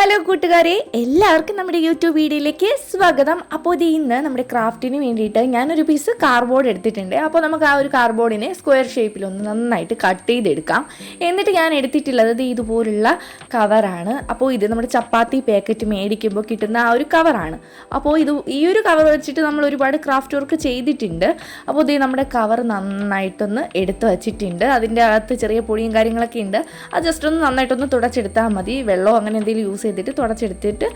Hello കൂട്ടുകാരെ എല്ലാവർക്കും നമ്മുടെ യൂട്യൂബ് വീഡിയോയിലേക്ക് സ്വാഗതം. അപ്പോൾ ഇത് ഇന്ന് നമ്മുടെ ക്രാഫ്റ്റിന് വേണ്ടിയിട്ട് ഞാനൊരു പീസ് കാർഡ്ബോർഡ് എടുത്തിട്ടുണ്ട്. അപ്പോൾ നമുക്ക് ആ ഒരു കാർഡ്ബോർഡിനെ സ്ക്വയർ ഷേപ്പിലൊന്ന് നന്നായിട്ട് കട്ട് ചെയ്തെടുക്കാം. എന്നിട്ട് ഞാൻ എടുത്തിട്ടുള്ളത് ഇതുപോലുള്ള കവറാണ് അപ്പോൾ ഇത് നമ്മുടെ ചപ്പാത്തി പാക്കറ്റ് മേടിക്കുമ്പോൾ കിട്ടുന്ന ആ ഒരു കവറാണ് അപ്പോൾ ഇത് ഈ ഒരു കവർ വെച്ചിട്ട് നമ്മൾ ഒരുപാട് ക്രാഫ്റ്റ് വർക്ക് ചെയ്തിട്ടുണ്ട്. അപ്പോൾ ഇത് നമ്മുടെ കവർ നന്നായിട്ടൊന്ന് എടുത്ത് വച്ചിട്ടുണ്ട്. അതിന്റെ അകത്ത് ചെറിയ പൊടിയും കാര്യങ്ങളൊക്കെ ഉണ്ട്. അത് ജസ്റ്റ് ഒന്ന് നന്നായിട്ടൊന്ന് തുടച്ചെടുത്താൽ മതി. വെള്ളമോ അങ്ങനെ എന്തെങ്കിലും യൂസ് ചെയ്തിട്ട് തുടച്ചെടുത്തിട്ട്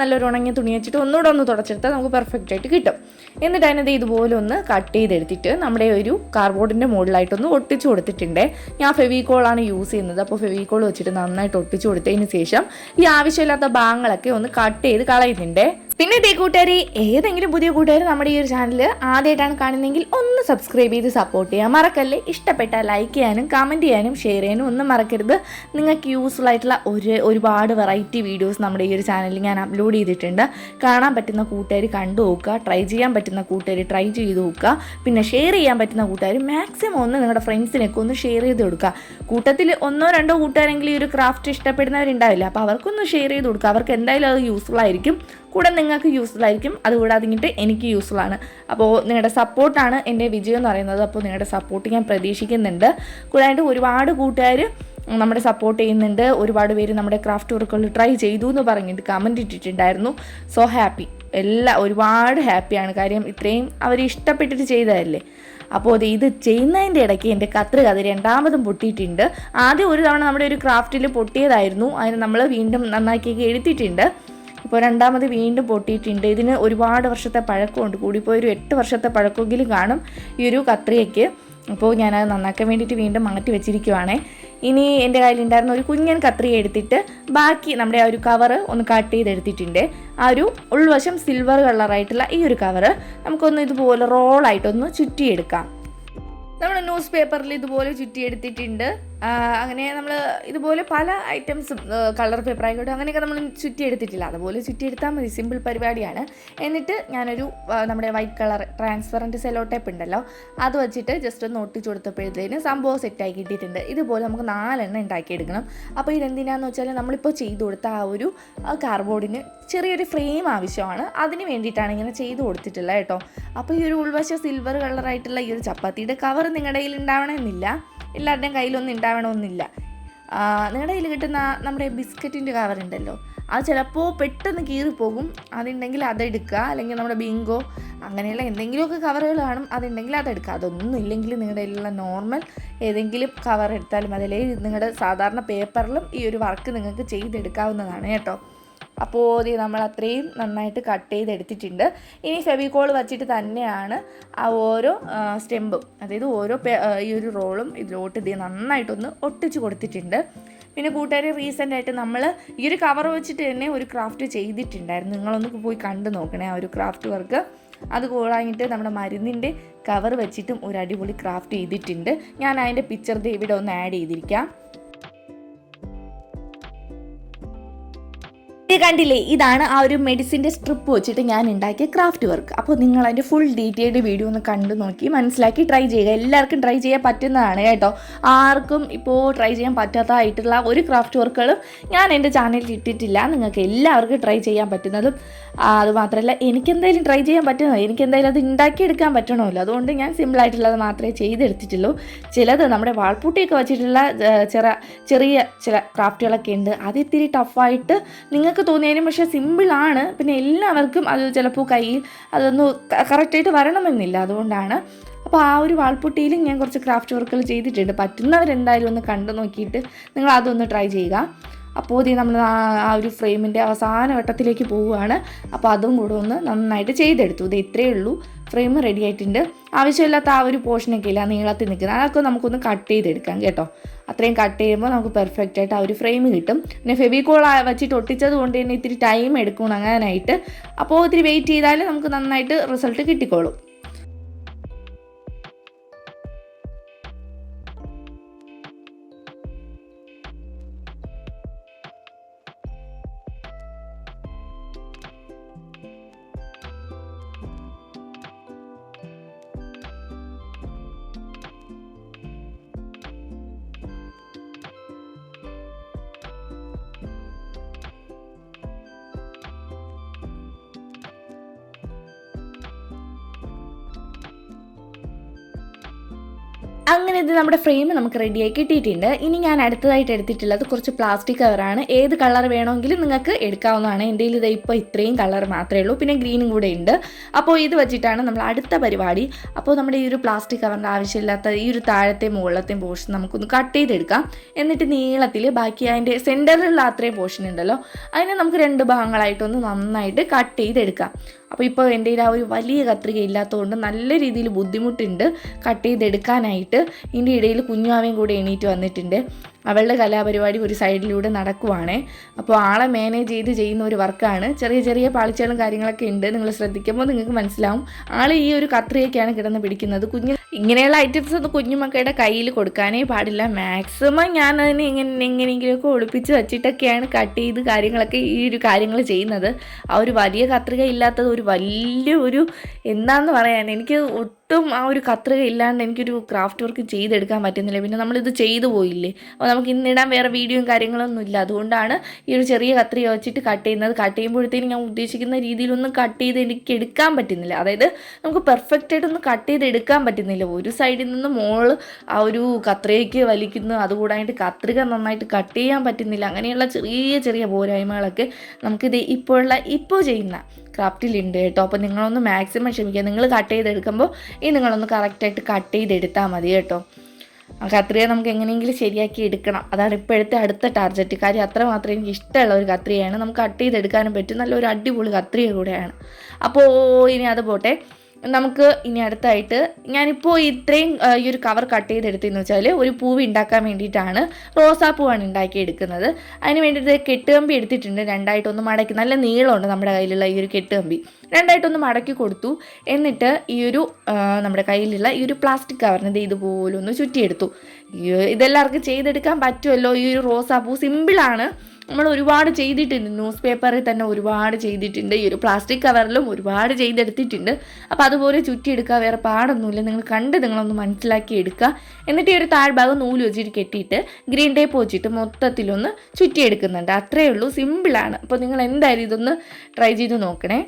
നല്ലൊരു ഉണങ്ങിയ തുണി വെച്ചിട്ട് ഒന്നുകൂടെ ഒന്ന് തുടച്ചെടുത്താൽ നമുക്ക് പെർഫെക്റ്റ് ആയിട്ട് കിട്ടും. എന്നിട്ട് അതിനത് ഇതുപോലെ ഒന്ന് കട്ട് ചെയ്തെടുത്തിട്ട് നമ്മുടെ ഒരു കാർബോർഡിന്റെ മുകളിലായിട്ടൊന്ന് ഒട്ടിച്ചു കൊടുത്തിട്ടുണ്ട്. ഞാൻ ഫെവിക്കോളാണ് യൂസ് ചെയ്യുന്നത്. അപ്പോൾ ഫെവിക്കോൾ വെച്ചിട്ട് നന്നായിട്ട് ഒട്ടിച്ചു കൊടുത്തതിന് ശേഷം ഈ ആവശ്യമില്ലാത്ത ഭാഗങ്ങളൊക്കെ ഒന്ന് കട്ട് ചെയ്ത് കളയുന്നുണ്ട്. പിന്നെ ഇതേ കൂട്ടുകാരി ഏതെങ്കിലും പുതിയ കൂട്ടുകാർ നമ്മുടെ ഈ ഒരു ചാനൽ ആദ്യമായിട്ടാണ് കാണുന്നതെങ്കിൽ ഒന്ന് സബ്സ്ക്രൈബ് ചെയ്ത് സപ്പോർട്ട് ചെയ്യാം. മറക്കല്ലേ ഇഷ്ടപ്പെട്ട ലൈക്ക് ചെയ്യാനും കമന്റ് ചെയ്യാനും ഷെയർ ചെയ്യാനും ഒന്നും മറക്കരുത്. നിങ്ങൾക്ക് യൂസ്ഫുൾ ആയിട്ടുള്ള ഒരു ഒരുപാട് വെറൈറ്റി വീഡിയോസ് നമ്മുടെ ഈ ഒരു ചാനലിൽ ഞാൻ അപ്ലോഡ് ചെയ്തിട്ടുണ്ട്. കാണാൻ പറ്റുന്ന കൂട്ടുകാർ കണ്ടു നോക്കുക ട്രൈ ചെയ്യാൻ പറ്റുന്ന കൂട്ടുകാർ ട്രൈ ചെയ്ത് നോക്കുക. പിന്നെ ഷെയർ ചെയ്യാൻ പറ്റുന്ന കൂട്ടുകാർ മാക്സിമം ഒന്ന് നിങ്ങളുടെ ഫ്രണ്ട്സിനൊക്കെ ഒന്ന് ഷെയർ ചെയ്ത് കൊടുക്കുക. കൂട്ടത്തിൽ ഒന്നോ രണ്ടോ കൂട്ടുകാരെങ്കിലും ഈ ഒരു ക്രാഫ്റ്റ് ഇഷ്ടപ്പെടുന്നവരുണ്ടാവില്ല അപ്പോൾ അവർക്കൊന്ന് ഷെയർ ചെയ്ത് കൊടുക്കുക. അവർക്ക് എന്തായാലും അത് യൂസ്ഫുൾ ആയിരിക്കും. കൂടെ നിങ്ങൾക്ക് യൂസ്ഫുൾ ആയിരിക്കും. അതുകൂടാതെ എനിക്ക് യൂസ്ഫുൾ ആണ്. അപ്പോൾ നിങ്ങളുടെ സപ്പോർട്ടാണ് എന്റെ വിജയം എന്ന് പറയുന്നത്. അപ്പോൾ നിങ്ങളുടെ സപ്പോർട്ട് ഞാൻ പ്രതീക്ഷിക്കുന്നുണ്ട്. കൂടാതെ ഒരുപാട് കൂട്ടുകാർ നമ്മുടെ സപ്പോർട്ട് ചെയ്യുന്നുണ്ട്. ഒരുപാട് പേര് നമ്മുടെ ക്രാഫ്റ്റ് വർക്കുകൾ ട്രൈ ചെയ്തു എന്ന് പറഞ്ഞിട്ട് കമന്റ് ഇട്ടിട്ടുണ്ടായിരുന്നു. സോ ഹാപ്പി എല്ലാ ഒരുപാട് ഹാപ്പിയാണ് കാര്യം ഇത്രയും അവർ ഇഷ്ടപ്പെട്ടിട്ട് ചെയ്തതല്ലേ? അപ്പോൾ അത് ഇത് ചെയ്യുന്നതിന്റെ ഇടയ്ക്ക് എന്റെ കത്ര കഥ രണ്ടാമതും പൊട്ടിയിട്ടുണ്ട്. ആദ്യം ഒരു തവണ നമ്മുടെ ഒരു ക്രാഫ്റ്റിൽ പൊട്ടിയതായിരുന്നു. അതിന് നമ്മൾ വീണ്ടും നന്നാക്കിയൊക്കെ എടുത്തിട്ടുണ്ട് ഇപ്പോൾ രണ്ടാമത് വീണ്ടും പൊട്ടിയിട്ടുണ്ട്. ഇതിന് ഒരുപാട് വർഷത്തെ പഴക്കമുണ്ട്. കൂടിപ്പോയി ഒരു എട്ട് വർഷത്തെ പഴക്കമെങ്കിലും കാണും ഈ ഒരു കത്രിയയ്ക്ക് അപ്പോൾ അത് നന്നാക്കാൻ വേണ്ടിയിട്ട് വീണ്ടും മാറ്റി വെച്ചിരിക്കുവാണേ. ഇനി എന്റെ കയ്യിലുണ്ടായിരുന്ന ഒരു കുഞ്ഞൻ കത്രിക എടുത്തിട്ട് ബാക്കി നമ്മുടെ ആ ഒരു കവറ് ഒന്ന് കട്ട് ചെയ്തെടുത്തിട്ടുണ്ട്. ആ ഒരു ഉൾവശം സിൽവർ കളറായിട്ടുള്ള ഈ ഒരു കവറ് നമുക്കൊന്ന് ഇതുപോലെ റോളായിട്ടൊന്ന് ചുറ്റിയെടുക്കാം. നമ്മൾ ന്യൂസ് പേപ്പറിൽ ഇതുപോലെ ചുറ്റിയെടുത്തിട്ടുണ്ട്. അങ്ങനെ നമ്മൾ ഇതുപോലെ പല ഐറ്റംസും കളർ പേപ്പർ ആയിക്കോട്ടെ അങ്ങനെയൊക്കെ നമ്മൾ ചുറ്റി ചുറ്റിയെടുത്തിട്ടില്ല. അതുപോലെ ചുറ്റിയെടുത്താൽ മതി. സിമ്പിൾ പരിപാടിയാണ്. എന്നിട്ട് ഞാനൊരു നമ്മുടെ white colour transparent sello tape ഉണ്ടല്ലോ അത് വെച്ചിട്ട് ജസ്റ്റ് ഒന്ന് ഒട്ടിച്ചു കൊടുത്തപ്പോഴത്തേന് സംഭവം സെറ്റായി കിട്ടിയിട്ടുണ്ട്. ഇതുപോലെ നമുക്ക് നാലെണ്ണം ഉണ്ടാക്കിയെടുക്കണം. അപ്പോൾ ഇതെന്തിനാന്ന് വെച്ചാൽ നമ്മളിപ്പോൾ ചെയ്തു കൊടുത്ത ആ ഒരു കാർബോർഡിന് ചെറിയൊരു ഫ്രെയിം ആവശ്യമാണ്. അതിന് വേണ്ടിയിട്ടാണ് ഇങ്ങനെ ചെയ്തു കൊടുത്തിട്ടുള്ളത് കേട്ടോ. അപ്പോൾ ഈ ഒരു ഉൾവശ സിൽവർ കളറായിട്ടുള്ള ഈ ഒരു ചപ്പാത്തിയുടെ കവർ നിങ്ങളുടെ കയ്യിൽ ഉണ്ടാവണമെന്നില്ല എല്ലാവരുടെയും കയ്യിലൊന്നും ഉണ്ടാവണമെന്നില്ല നിങ്ങളുടെ കയ്യിൽ കിട്ടുന്ന നമ്മുടെ ബിസ്ക്കറ്റിന്റെ കവർ ഉണ്ടല്ലോ അത് ചിലപ്പോൾ പെട്ടെന്ന് കീറിപ്പോകും. അതുണ്ടെങ്കിൽ അതെടുക്കുക അല്ലെങ്കിൽ നമ്മുടെ ബിങ്കോ അങ്ങനെയുള്ള എന്തെങ്കിലുമൊക്കെ കവറുകൾ കാണും. അതുണ്ടെങ്കിൽ അതെടുക്കുക അതൊന്നും ഇല്ലെങ്കിൽ നിങ്ങളുടെ കയ്യിലുള്ള നോർമൽ ഏതെങ്കിലും കവർ എടുത്താലും അതിലേ നിങ്ങളുടെ സാധാരണ പേപ്പറിലും ഈ ഒരു വർക്ക് നിങ്ങൾക്ക് ചെയ്തെടുക്കാവുന്നതാണ് കേട്ടോ. അപ്പോൾ ഇത് നമ്മൾ അത്രയും നന്നായിട്ട് കട്ട് ചെയ്തെടുത്തിട്ടുണ്ട്. ഇനി ഫെവിക്കോൾ വച്ചിട്ട് തന്നെയാണ് ആ ഓരോ സ്റ്റെമ്പും അതായത് ഓരോ ഈ ഒരു റോളും ഇതിലോട്ട് ഇത് നന്നായിട്ടൊന്ന് ഒട്ടിച്ച് കൊടുത്തിട്ടുണ്ട്. പിന്നെ കൂട്ടുകാർ റീസെന്റ് ആയിട്ട് നമ്മൾ ഈ ഒരു കവർ വെച്ചിട്ട് തന്നെ ഒരു ക്രാഫ്റ്റ് ചെയ്തിട്ടുണ്ടായിരുന്നു. നിങ്ങളൊന്ന് പോയി കണ്ടു നോക്കണേ ആ ഒരു ക്രാഫ്റ്റ് വർക്ക് അത് കൂടാഞ്ഞിട്ട് നമ്മുടെ മരുന്നിന്റെ കവർ വെച്ചിട്ടും ഒരു അടിപൊളി ക്രാഫ്റ്റ് ചെയ്തിട്ടുണ്ട്. ഞാൻ അതിന്റെ പിക്ചർ ഇവിടെ ഒന്ന് ആഡ് ചെയ്തിരിക്കാം. ഇത് കണ്ടില്ലേ? ഇതാണ് ആ ഒരു മെഡിസിന്റെ സ്ട്രിപ്പ് വെച്ചിട്ട് ഞാൻ ഉണ്ടാക്കിയ ക്രാഫ്റ്റ് വർക്ക് അപ്പോൾ നിങ്ങൾ അതിന്റെ ഫുൾ ഡീറ്റെയിൽഡ് വീഡിയോ ഒന്ന് കണ്ടു നോക്കി മനസ്സിലാക്കി ട്രൈ ചെയ്യുക. എല്ലാവർക്കും ട്രൈ ചെയ്യാൻ പറ്റുന്നതാണ് കേട്ടോ. ആർക്കും ഇപ്പോൾ ട്രൈ ചെയ്യാൻ പറ്റാത്തതായിട്ടുള്ള ഒരു ക്രാഫ്റ്റ് വർക്കുകളും ഞാൻ എന്റെ ചാനലിൽ ഇട്ടിട്ടില്ല. നിങ്ങൾക്ക് എല്ലാവർക്കും ട്രൈ ചെയ്യാൻ പറ്റുന്നതും അതുമാത്രമല്ല എനിക്കെന്തായാലും ട്രൈ ചെയ്യാൻ പറ്റുന്നത്. എനിക്കെന്തായാലും അത് ഉണ്ടാക്കിയെടുക്കാൻ പറ്റണമല്ലോ. അതുകൊണ്ട് ഞാൻ സിമ്പിളായിട്ടുള്ളത് മാത്രമേ ചെയ്തെടുത്തിട്ടുള്ളൂ. ചിലത് നമ്മുടെ വാൾപൂട്ടിയൊക്കെ വെച്ചിട്ടുള്ള ചെറിയ ചെറ ചെറിയ ചില ക്രാഫ്റ്റുകളൊക്കെ ഉണ്ട്. അത് ഇത്തിരി ടഫായിട്ട് നിങ്ങൾക്ക് തോന്നിയാലും പക്ഷേ സിമ്പിളാണ് പിന്നെ എല്ലാവർക്കും അത് ചിലപ്പോൾ കയ്യിൽ അതൊന്ന് കറക്റ്റായിട്ട് വരണമെന്നില്ല. അതുകൊണ്ടാണ്. അപ്പോൾ ആ ഒരു വാൾപുട്ടിയിലും ഞാൻ കുറച്ച് ക്രാഫ്റ്റ് വർക്കുകൾ ചെയ്തിട്ടുണ്ട്. പറ്റുന്നവരെന്തായാലും ഒന്ന് കണ്ടു നോക്കിയിട്ട് നിങ്ങൾ അതൊന്ന് ട്രൈ ചെയ്യുക. അപ്പോൾ ഇത് നമ്മൾ ആ ഒരു ഫ്രെയിമിന്റെ അവസാന വട്ടത്തിലേക്ക് പോവുകയാണ്. അപ്പോൾ അതും കൂടെ ഒന്ന് നന്നായിട്ട് ചെയ്തെടുത്തു. ഇത് ഇത്രയേ ഉള്ളൂ. ഫ്രെയിം റെഡി ആയിട്ടുണ്ട്. ആവശ്യമില്ലാത്ത ആ ഒരു പോർഷനൊക്കെ ഇല്ല നീളത്തിൽ നിൽക്കുന്നത്. അതൊക്കെ നമുക്കൊന്ന് കട്ട് ചെയ്തെടുക്കാം കേട്ടോ. അത്രയും കട്ട് ചെയ്യുമ്പോൾ നമുക്ക് പെർഫെക്റ്റ് ആയിട്ട് ആ ഒരു ഫ്രെയിം കിട്ടും. പിന്നെ ഫെവിക്കോൾ വെച്ചിട്ട് ഒട്ടിച്ചത് കൊണ്ട് തന്നെ ഇത്തിരി ടൈം എടുക്കണം അങ്ങനായിട്ട്. അപ്പോൾ ഇത്തിരി വെയിറ്റ് ചെയ്താൽ നമുക്ക് നന്നായിട്ട് റിസൾട്ട് കിട്ടിക്കോളും. അങ്ങനെ ഇത് നമ്മുടെ ഫ്രെയിം നമുക്ക് റെഡിയായി കിട്ടിയിട്ടുണ്ട്. ഇനി ഞാൻ അടുത്തതായിട്ട് എടുത്തിട്ടുള്ളത് കുറച്ച് പ്ലാസ്റ്റിക് കവറാണ് ഏത് കളർ വേണമെങ്കിലും നിങ്ങൾക്ക് എടുക്കാവുന്നതാണ്. എന്റെ ഇത് ഇപ്പോൾ ഇത്രയും കളർ മാത്രമേ ഉള്ളൂ. പിന്നെ ഗ്രീനും കൂടെ ഉണ്ട്. അപ്പോൾ ഇത് വെച്ചിട്ടാണ് നമ്മൾ അടുത്ത പരിപാടി. അപ്പോൾ നമ്മുടെ ഈ ഒരു പ്ലാസ്റ്റിക് കവറിന്റെ ആവശ്യമില്ലാത്ത ഈ ഒരു താഴത്തെ മുകളിലത്തെയും പോർഷൻ നമുക്കൊന്ന് കട്ട് ചെയ്തെടുക്കാം. എന്നിട്ട് നീളത്തിൽ ബാക്കി അതിന്റെ സെന്ററിലുള്ള അത്രയും പോർഷൻ ഉണ്ടല്ലോ. അതിനെ നമുക്ക് രണ്ട് ഭാഗങ്ങളായിട്ടൊന്ന് നന്നായിട്ട് കട്ട് ചെയ്തെടുക്കാം. അപ്പോൾ ഇപ്പോൾ എന്റെ കയ്യിൽ ആ ഒരു വലിയ കത്രിക ഇല്ലാത്തതുകൊണ്ട് നല്ല രീതിയിൽ ബുദ്ധിമുട്ടുണ്ട് കട്ട് ചെയ്തെടുക്കാനായിട്ട്. ഇതിന്റെ ഇടയിൽ കുഞ്ഞാവയും കൂടെ എണീറ്റ് വന്നിട്ടുണ്ട്. അവളുടെ കലാപരിപാടി ഒരു സൈഡിലൂടെ നടക്കുവാണേ. അപ്പോൾ ആളെ മാനേജ് ചെയ്ത് ചെയ്യുന്ന ഒരു വർക്കാണ്. ചെറിയ ചെറിയ പാളിച്ചകളും കാര്യങ്ങളൊക്കെ ഉണ്ട്. നിങ്ങൾ ശ്രദ്ധിക്കുമ്പോൾ നിങ്ങൾക്ക് മനസ്സിലാവും. ആൾ ഈ ഒരു കത്രിയൊക്കെയാണ് കിടന്ന് പിടിക്കുന്നത്. കുഞ്ഞ് ഇങ്ങനെയുള്ള ഐറ്റംസ് ഒന്നും കുഞ്ഞുമക്കളുടെ കയ്യിൽ കൊടുക്കാനേ പാടില്ല. മാക്സിമം ഞാൻ അതിനെ ഇങ്ങനെ എങ്ങനെയെങ്കിലുമൊക്കെ ഒളിപ്പിച്ച് വെച്ചിട്ടൊക്കെയാണ് കട്ട് ചെയ്ത് കാര്യങ്ങളൊക്കെ ഈ ഒരു കാര്യങ്ങൾ ചെയ്യുന്നത്. ആ ഒരു വലിയ കത്രിക ഇല്ലാത്തത് ഒരു വലിയ ഒരു എന്താണെന്ന് പറയാൻ എനിക്ക് ഒട്ടും ആ ഒരു കത്രിക ഇല്ലാണ്ട് എനിക്കൊരു ക്രാഫ്റ്റ് വർക്ക് ചെയ്തെടുക്കാൻ പറ്റുന്നില്ല. പിന്നെ നമ്മളിത് ചെയ്തു പോയില്ലേ? അപ്പോൾ നമുക്ക് ഇന്നിടാൻ വേറെ വീഡിയോയും കാര്യങ്ങളൊന്നും ഇല്ല. അതുകൊണ്ടാണ് ഈ ഒരു ചെറിയ കത്രിക വെച്ചിട്ട് കട്ട് ചെയ്യുന്നത്. കട്ട് ചെയ്യുമ്പോഴത്തേനും ഞാൻ ഉദ്ദേശിക്കുന്ന രീതിയിലൊന്നും കട്ട് ചെയ്ത് എനിക്ക് എടുക്കാൻ പറ്റുന്നില്ല. അതായത് നമുക്ക് പെർഫെക്റ്റ് ആയിട്ടൊന്നും കട്ട് ചെയ്ത് എടുക്കാൻ പറ്റുന്നില്ല. ഒരു സൈഡിൽ നിന്ന് മോൾ ആ ഒരു കത്രികയ്ക്ക് വലിക്കുന്നു. അതുകൂടായിട്ട് കത്രിക നന്നായിട്ട് കട്ട് ചെയ്യാൻ പറ്റുന്നില്ല. അങ്ങനെയുള്ള ചെറിയ ചെറിയ പോരായ്മകളൊക്കെ നമുക്കിത് ഇപ്പോഴുള്ള ഇപ്പോൾ ചെയ്യുന്ന ക്രാഫ്റ്റിലുണ്ട് കേട്ടോ. അപ്പോൾ നിങ്ങളൊന്ന് മാക്സിമം ക്ഷമിക്കുക. നിങ്ങൾ കട്ട് ചെയ്തെടുക്കുമ്പോൾ ഈ നിങ്ങളൊന്ന് കറക്റ്റായിട്ട് കട്ട് ചെയ്തെടുത്താൽ മതി കേട്ടോ. കത്രിയ കത്രിക നമുക്ക് എങ്ങനെയെങ്കിലും ശരിയാക്കി എടുക്കണം. അതാണ് ഇപ്പോഴത്തെ അടുത്ത ടാർജറ്റ് കാര്യം അത്രമാത്രം എനിക്ക് ഇഷ്ടമുള്ള ഒരു കത്രികയാണ്. നമുക്ക് കട്ട് ചെയ്തെടുക്കാനും പറ്റും. നല്ലൊരു അടിപൊളി കത്രിയ കൂടെയാണ്. അപ്പോൾ ഇനി അത് പോട്ടെ. നമുക്ക് ഇനി അടുത്തായിട്ട് ഞാനിപ്പോൾ ഇത്രയും ഈ ഒരു കവർ കട്ട് ചെയ്തെടുത്തെന്ന് വെച്ചാൽ ഒരു പൂവ് ഉണ്ടാക്കാൻ വേണ്ടിയിട്ടാണ് റോസാപ്പൂവാണ് ഉണ്ടാക്കിയെടുക്കുന്നത് അതിന് വേണ്ടിയിട്ട് കെട്ടുകമ്പി എടുത്തിട്ടുണ്ട്. രണ്ടായിട്ടൊന്ന് മടക്കി നല്ല നീളമുണ്ട് നമ്മുടെ കയ്യിലുള്ള ഈ ഒരു കെട്ടുകമ്പി. രണ്ടായിട്ടൊന്ന് മടക്കി കൊടുത്തു. എന്നിട്ട് ഈ ഒരു നമ്മുടെ കയ്യിലുള്ള ഈ ഒരു പ്ലാസ്റ്റിക് കവറിന് ഇത് ഇതുപോലെ ഒന്ന് ചുറ്റിയെടുത്തു. ഇതെല്ലാവർക്കും ചെയ്തെടുക്കാൻ പറ്റുമല്ലോ? ഈ ഒരു റോസാപ്പൂ സിമ്പിളാണ് നമ്മൾ ഒരുപാട് ചെയ്തിട്ടുണ്ട്. ന്യൂസ് പേപ്പറിൽ തന്നെ ഒരുപാട് ചെയ്തിട്ടുണ്ട്. ഈ ഒരു പ്ലാസ്റ്റിക് കവറിലും ഒരുപാട് ചെയ്തെടുത്തിട്ടുണ്ട്. അപ്പോൾ അതുപോലെ ചുറ്റിയെടുക്കുക വേറെ പാടൊന്നുമില്ല. നിങ്ങൾ കണ്ട് നിങ്ങളൊന്ന് മനസ്സിലാക്കി എടുക്കുക. എന്നിട്ട് ഈ ഒരു താഴ്ഭാഗം നൂൽ വെച്ചിട്ട് കെട്ടിയിട്ട് ഗ്രീൻ ടേപ്പ് വെച്ചിട്ട് മൊത്തത്തിലൊന്ന് ചുറ്റിയെടുക്കുന്നുണ്ട്. അത്രയേ ഉള്ളൂ. സിമ്പിളാണ് അപ്പോൾ നിങ്ങൾ എന്തായാലും ഇതൊന്ന് ട്രൈ ചെയ്ത് നോക്കണേ.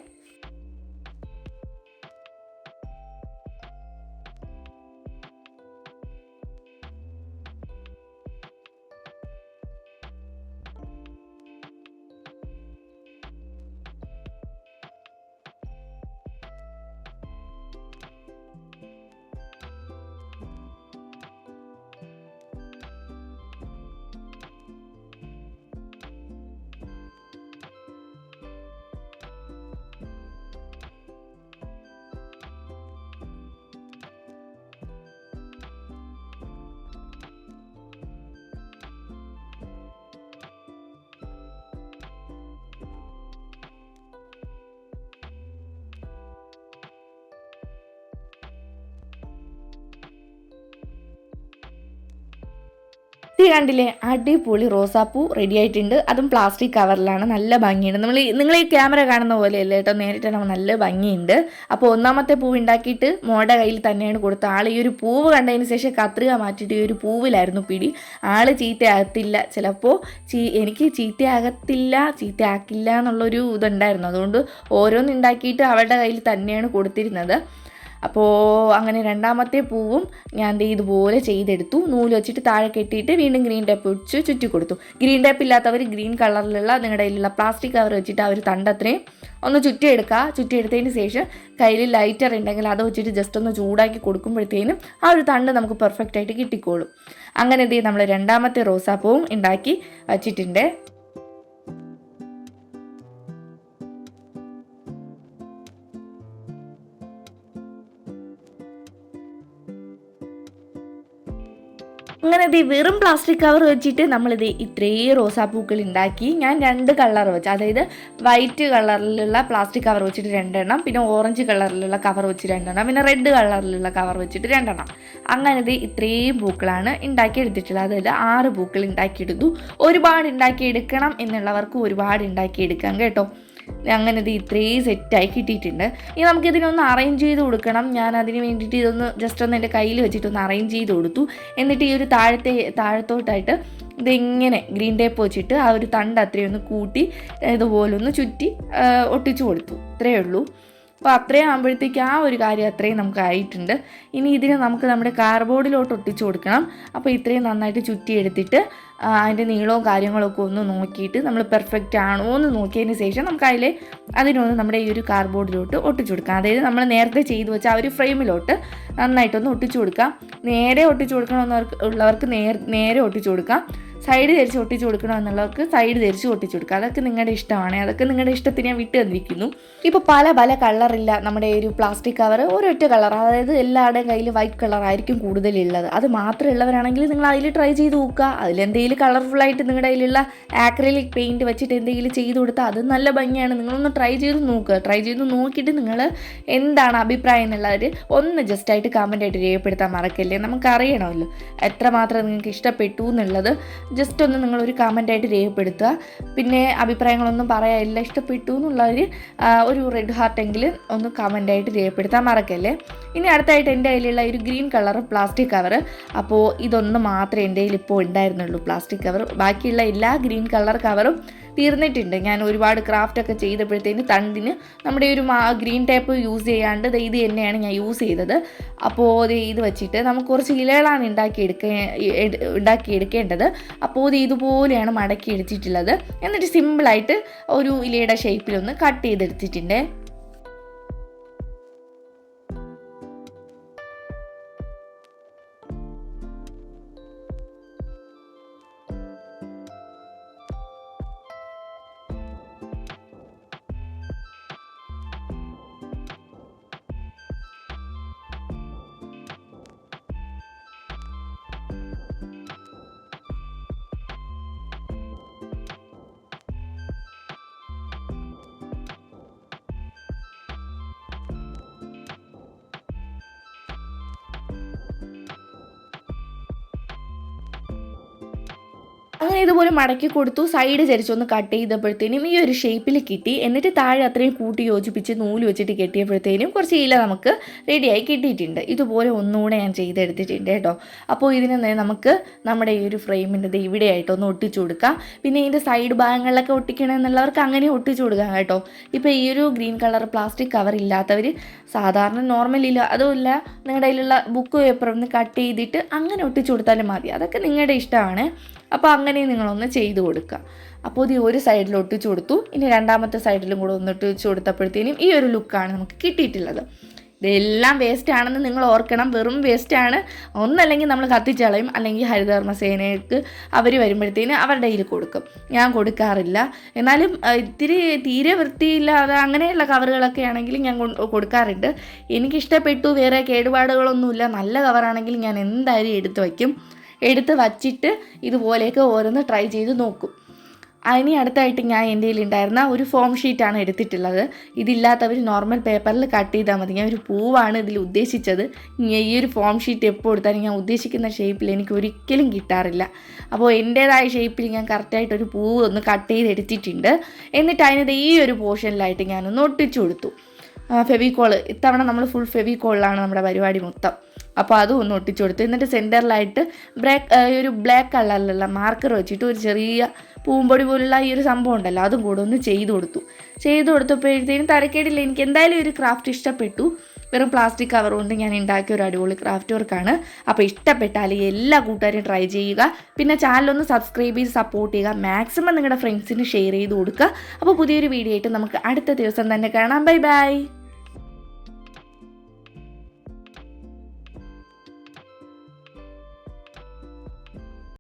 ഇത് കണ്ടില്ലേ? അടിപൊളി റോസാപ്പൂ റെഡി ആയിട്ടുണ്ട്. അതും പ്ലാസ്റ്റിക് കവറിലാണ് നല്ല ഭംഗിയുണ്ട്. നമ്മൾ നിങ്ങൾ ഈ ക്യാമറ കാണുന്ന പോലെയല്ലേ കേട്ടോ? നേരിട്ട് നമ്മൾ നല്ല ഭംഗിയുണ്ട്. അപ്പോൾ ഒന്നാമത്തെ പൂവ് ഉണ്ടാക്കിയിട്ട് മോടെ കയ്യിൽ തന്നെയാണ് കൊടുത്ത ആൾ. ഈ ഒരു പൂവ് കണ്ടതിന് ശേഷം കത്രിക മാറ്റിയിട്ട് ഈ ഒരു പൂവിലായിരുന്നു പിടി. ആൾ ചീത്തയാകത്തില്ല. ചിലപ്പോൾ ചീ എനിക്ക് ചീത്തയാകത്തില്ല ചീത്തയാക്കില്ല എന്നുള്ളൊരു ഇതുണ്ടായിരുന്നു. അതുകൊണ്ട് ഓരോന്നുണ്ടാക്കിയിട്ട് അവളുടെ കയ്യിൽ തന്നെയാണ് കൊടുത്തിരുന്നത്. അപ്പോൾ അങ്ങനെ രണ്ടാമത്തെ പൂവും ഞാൻ ഇതുപോലെ ചെയ്തെടുത്തു. നൂൽ വെച്ചിട്ട് താഴെ കെട്ടിയിട്ട് വീണ്ടും ഗ്രീൻ ടേപ്പ് വെച്ച് ചുറ്റി കൊടുത്തു. ഗ്രീൻ ടേപ്പ് ഇല്ലാത്തവർ ഗ്രീൻ കളറിലുള്ള നിങ്ങളുടെ കയ്യിലുള്ള പ്ലാസ്റ്റിക് കവർ വെച്ചിട്ട് ഒരു തണ്ടത്രയും ഒന്ന് ചുറ്റിയെടുക്കുക ചുറ്റിയെടുത്തതിന് ശേഷം കയ്യിൽ ലൈറ്റർ ഉണ്ടെങ്കിൽ അത് വെച്ചിട്ട് ജസ്റ്റ് ഒന്ന് ചൂടാക്കി കൊടുക്കുമ്പോഴത്തേനും ആ ഒരു തണ്ട് നമുക്ക് പെർഫെക്റ്റ് ആയിട്ട് കിട്ടിക്കോളും. അങ്ങനെ ദേ നമ്മൾ രണ്ടാമത്തെ റോസാപ്പൂവും ഉണ്ടാക്കി വച്ചിട്ടുണ്ട്. അങ്ങനെ ഇത് വെറും പ്ലാസ്റ്റിക് കവർ വെച്ചിട്ട് നമ്മളിത് ഇത്രയും റോസാപ്പൂക്കൾ ഉണ്ടാക്കി ഞാൻ രണ്ട് കളർ വെച്ച് അതായത് വൈറ്റ് കളറിലുള്ള പ്ലാസ്റ്റിക് കവർ വെച്ചിട്ട് രണ്ടെണ്ണം പിന്നെ ഓറഞ്ച് കളറിലുള്ള കവർ വെച്ച് രണ്ടെണ്ണം പിന്നെ റെഡ് കളറിലുള്ള കവർ വെച്ചിട്ട് രണ്ടെണ്ണം. അങ്ങനെ ഇത് ഇത്രയും പൂക്കളാണ് ഉണ്ടാക്കിയെടുത്തിട്ടുള്ളത് അതായത് ആറ് പൂക്കൾ ഉണ്ടാക്കിയെടുത്തു ഒരുപാട് ഉണ്ടാക്കിയെടുക്കണം എന്നുള്ളവർക്ക് ഒരുപാട് ഉണ്ടാക്കിയെടുക്കാം കേട്ടോ. അങ്ങനെ ഇത് ഇത്രയും സെറ്റായി കിട്ടിയിട്ടുണ്ട്. ഇനി നമുക്കിതിനൊന്ന് അറേഞ്ച് ചെയ്ത് കൊടുക്കണം. ഞാൻ അതിന് വേണ്ടിയിട്ട് ഇതൊന്ന് ജസ്റ്റ് ഒന്ന് എന്റെ കയ്യിൽ വെച്ചിട്ടൊന്ന് അറേഞ്ച് ചെയ്ത് കൊടുത്തു. എന്നിട്ട് ഈ ഒരു താഴത്തെ താഴത്തോട്ടായിട്ട് ഇതിങ്ങനെ ഗ്രീൻ ടേപ്പ് വെച്ചിട്ട് ആ ഒരു തണ്ട് അത്രയും ഒന്ന് കൂട്ടി ഇതുപോലെ ഒന്ന് ചുറ്റി ഒട്ടിച്ചു കൊടുത്തു. ഇത്രയേ ഉള്ളൂ. അപ്പോൾ അത്രയും ആകുമ്പോഴത്തേക്ക് ആ ഒരു കാര്യം അത്രയും നമുക്ക് ആയിട്ടുണ്ട്. ഇനി ഇതിനെ നമുക്ക് നമ്മുടെ കാർബോർഡിലോട്ട് ഒട്ടിച്ചു കൊടുക്കണം. അപ്പോൾ ഇത്രയും നന്നായിട്ട് ചുറ്റിയെടുത്തിട്ട് ആ, അതിന്റെ നീളവും കാര്യങ്ങളൊക്കെ ഒന്ന് നോക്കിയിട്ട് നമ്മൾ പെർഫെക്റ്റ് ആണോ എന്ന് നോക്കിയതിന് ശേഷം നമുക്ക് അതിൽ അതിനൊന്ന് നമ്മുടെ ഈ ഒരു കാർബോർഡിലോട്ട് ഒട്ടിച്ചു കൊടുക്കാം. അതായത് നമ്മൾ നേരത്തെ ചെയ്തു വെച്ച ആ ഒരു ഫ്രെയിമിലോട്ട് നന്നായിട്ടൊന്ന് ഒട്ടിച്ചു കൊടുക്കാം. നേരെ ഒട്ടിച്ചു കൊടുക്കണമെന്നവർക്ക് ഉള്ളവർക്ക് നേരെ ഒട്ടിച്ചു കൊടുക്കാം. സൈഡ് തിരിച്ച് ഒട്ടിച്ചു കൊടുക്കണമെന്നുള്ളവർക്ക് സൈഡ് തിരിച്ച് ഒട്ടിച്ചു കൊടുക്കുക. അതൊക്കെ നിങ്ങളുടെ ഇഷ്ടമാണ്. അതൊക്കെ നിങ്ങളുടെ ഇഷ്ടത്തിന് ഞാൻ വിട്ട് തന്നിരിക്കുന്നു. ഇപ്പോൾ പല പല കളറില്ല നമ്മുടെ ഒരു പ്ലാസ്റ്റിക് കവർ ഒരൊറ്റ കളർ അതായത് എല്ലാവരുടെയും കയ്യിൽ വൈറ്റ് കളർ ആയിരിക്കും കൂടുതലുള്ളത്. അത് മാത്രമുള്ളവരാണെങ്കിൽ നിങ്ങൾ അതിൽ ട്രൈ ചെയ്ത് നോക്കുക. അതിലെന്തെങ്കിലും കളർഫുള്ളായിട്ട് നിങ്ങളുടെ കയ്യിലുള്ള ആക്രലിക് പെയിന്റ് വെച്ചിട്ട് എന്തെങ്കിലും ചെയ്ത് കൊടുത്താൽ അത് നല്ല ഭംഗിയാണ്. നിങ്ങളൊന്ന് ട്രൈ ചെയ്ത് നോക്കുക ട്രൈ ചെയ്ത് നോക്കിയിട്ട് നിങ്ങൾ എന്താണ് അഭിപ്രായം എന്നുള്ളവർ ഒന്ന് ജസ്റ്റ് ആയിട്ട് കമന്റ് ആയിട്ട് രേഖപ്പെടുത്താൻ മറക്കല്ലേ? നമുക്കറിയണമല്ലോ എത്രമാത്രം നിങ്ങൾക്ക് ഇഷ്ടപ്പെട്ടു എന്നുള്ളത്. ജസ്റ്റ് ഒന്ന് നിങ്ങളൊരു ആയിട്ട് രേഖപ്പെടുത്തുക. പിന്നെ അഭിപ്രായങ്ങളൊന്നും പറയാനില്ല ഇഷ്ടപ്പെട്ടു എന്നുള്ളവർ ഒരു റെഡ് ഹാർട്ടെങ്കിലും ഒന്ന് കമന്റ് ആയിട്ട് രേഖപ്പെടുത്താൻ മറക്കല്ലേ? ഇനി അടുത്തായിട്ട് എന്റെ കയ്യിലുള്ള ഒരു ഗ്രീൻ കളർ പ്ലാസ്റ്റിക് കവർ. അപ്പോൾ ഇതൊന്ന് മാത്രമേ എന്റെ കയ്യിൽ ഇപ്പോൾ ഉണ്ടായിരുന്നുള്ളൂ പ്ലാസ്റ്റിക് കവർ. ബാക്കിയുള്ള എല്ലാ ഗ്രീൻ കളർ കവറും തീർന്നിട്ടുണ്ട്. ഞാൻ ഒരുപാട് ക്രാഫ്റ്റ് ഒക്കെ ചെയ്തപ്പോഴത്തേന് തണ്ടിന് നമ്മുടെ ഒരു ഗ്രീൻ ടേപ്പ് യൂസ് ചെയ്യാണ്ട് ഇത് തന്നെയാണ് ഞാൻ യൂസ് ചെയ്തത്. അപ്പോൾ ഇത് വെച്ചിട്ട് നമുക്ക് കുറച്ച് ഇലകളാണ് ഉണ്ടാക്കിയെടുക്കേ ഉണ്ടാക്കിയെടുക്കേണ്ടത് അപ്പോൾ ഇത് ഇതുപോലെയാണ് മടക്കി എടുത്തിട്ടുള്ളത്. എന്നിട്ട് സിമ്പിളായിട്ട് ഒരു ഇലയുടെ ഷേപ്പിലൊന്ന് കട്ട് ചെയ്തെടുത്തിട്ടുണ്ട്. അങ്ങനെ ഇതുപോലെ മടക്കി കൊടുത്തു സൈഡ് ചരിച്ചൊന്ന് കട്ട് ചെയ്തപ്പോഴത്തേനും ഈ ഒരു ഷേപ്പിൽ കിട്ടി. എന്നിട്ട് താഴെ അത്രയും കൂട്ടി യോജിപ്പിച്ച് നൂൽ വെച്ചിട്ട് കെട്ടിയപ്പോഴത്തേനും കുറച്ച് ഇല നമുക്ക് റെഡിയായി കിട്ടിയിട്ടുണ്ട്. ഇതുപോലെ ഒന്നുകൂടെ ഞാൻ ചെയ്തെടുത്തിട്ടുണ്ട് കേട്ടോ. അപ്പോൾ ഇതിനെ നമുക്ക് നമ്മുടെ ഈ ഒരു ഫ്രെയിമിന്റെ ഇവിടെയായിട്ട് ഒന്ന് ഒട്ടിച്ചു കൊടുക്കാം. പിന്നെ ഇതിന്റെ സൈഡ് ഭാഗങ്ങളിലൊക്കെ ഒട്ടിക്കണമെന്നുള്ളവർക്ക് അങ്ങനെ ഒട്ടിച്ചു കൊടുക്കാം കേട്ടോ. ഇപ്പോൾ ഈ ഒരു ഗ്രീൻ കളർ പ്ലാസ്റ്റിക് കവർ ഇല്ലാത്തവർ സാധാരണ നോർമൽ ഇല്ല അതുമില്ല നിങ്ങളുടെ കയ്യിലുള്ള ബുക്ക് പേപ്പർ ഒന്ന് കട്ട് ചെയ്തിട്ട് അങ്ങനെ ഒട്ടിച്ചു കൊടുത്താലും മതി. അതൊക്കെ നിങ്ങളുടെ ഇഷ്ടമാണ്. അപ്പോൾ അങ്ങനെ നിങ്ങളൊന്ന് ചെയ്ത് കൊടുക്കുക അപ്പോൾ ഇത് ഒരു സൈഡിൽ ഒട്ടിച്ചു കൊടുത്തു. ഇനി രണ്ടാമത്തെ സൈഡിലും കൂടെ ഒന്ന് ഒട്ടിച്ചു കൊടുത്തപ്പോഴത്തേനും ഈ ഒരു ലുക്കാണ് നമുക്ക് കിട്ടിയിട്ടുള്ളത്. ഇതെല്ലാം വേസ്റ്റ് ആണെന്ന് നിങ്ങൾ ഓർക്കണം. വെറും വേസ്റ്റ് ആണ്. ഒന്നല്ലെങ്കിൽ നമ്മൾ കത്തിച്ചളയും. അല്ലെങ്കിൽ ഹരിതകർമ്മസേനയ്ക്ക് അവർ വരുമ്പോഴത്തേന് അവരുടെ കയ്യിൽ കൊടുക്കും. ഞാൻ കൊടുക്കാറില്ല. എന്നാലും ഇത്തിരി തീരെ വൃത്തിയില്ലാതെ അങ്ങനെയുള്ള കവറുകളൊക്കെ ആണെങ്കിൽ ഞാൻ കൊടുക്കാറുണ്ട്. എനിക്കിഷ്ടപ്പെട്ടു. വേറെ കേടുപാടുകളൊന്നുമില്ല. നല്ല കവറാണെങ്കിൽ ഞാൻ എന്തായാലും എടുത്തു വയ്ക്കും. എടുത്ത് വച്ചിട്ട് ഇതുപോലെയൊക്കെ ഓരോന്ന് ട്രൈ ചെയ്ത് നോക്കും. അതിന് അടുത്തായിട്ട് ഞാൻ എന്റെ കയ്യിലുണ്ടായിരുന്ന ഒരു ഫോം ഷീറ്റാണ് എടുത്തിട്ടുള്ളത്. ഇതില്ലാത്തവർ നോർമൽ പേപ്പറിൽ കട്ട് ചെയ്താൽ മതി. ഞാൻ ഒരു പൂവാണ് ഇതിൽ ഉദ്ദേശിച്ചത്. ഈ ഒരു ഫോം ഷീറ്റ് എപ്പോൾ എടുത്താലും ഞാൻ ഉദ്ദേശിക്കുന്ന ഷേപ്പിൽ എനിക്ക് ഒരിക്കലും കിട്ടാറില്ല. അപ്പോൾ എന്റേതായ ഷേപ്പിൽ ഞാൻ കറക്റ്റായിട്ട് ഒരു പൂവ് ഒന്ന് കട്ട് ചെയ്ത് എടുത്തിട്ടുണ്ട് എന്നിട്ട് അതിനത് ഈ ഒരു പോർഷനിലായിട്ട് ഞാനൊന്ന് ഒട്ടിച്ചു കൊടുത്തു. ഫെവിക്കോൾ ഇത്തവണ നമ്മൾ ഫുൾ ഫെവിക്കോളിലാണ് നമ്മുടെ പരിപാടി മൊത്തം. അപ്പോൾ അതും ഒന്ന് ഒട്ടിച്ചു കൊടുത്തു. എന്നിട്ട് സെന്ററിലായിട്ട് ബ്ലാക്ക് ഒരു ബ്ലാക്ക് കളറിലുള്ള മാർക്കർ വെച്ചിട്ട് ഒരു ചെറിയ പൂമ്പൊടി പോലുള്ള ഈ ഒരു സംഭവം ഉണ്ടല്ലോ അതും കൂടെ ഒന്ന് ചെയ്തു കൊടുത്തു. ചെയ്തു കൊടുത്തപ്പോഴത്തേനും തരക്കേടില്ല എനിക്ക് എന്തായാലും ഒരു ക്രാഫ്റ്റ് ഇഷ്ടപ്പെട്ടു. വെറും പ്ലാസ്റ്റിക് കവർ കൊണ്ട് ഞാൻ ഉണ്ടാക്കിയ ഒരു അടിപൊളി ക്രാഫ്റ്റ് വർക്കാണ് അപ്പോൾ ഇഷ്ടപ്പെട്ടാൽ എല്ലാ കൂട്ടുകാരും ട്രൈ ചെയ്യുക. പിന്നെ ചാനലൊന്ന് സബ്സ്ക്രൈബ് ചെയ്ത് സപ്പോർട്ട് ചെയ്യുക. മാക്സിമം നിങ്ങളുടെ ഫ്രണ്ട്സിന് ഷെയർ ചെയ്ത് കൊടുക്കുക. അപ്പോൾ പുതിയൊരു വീഡിയോ ആയിട്ട് നമുക്ക് അടുത്ത ദിവസം തന്നെ കാണാം. Bye bye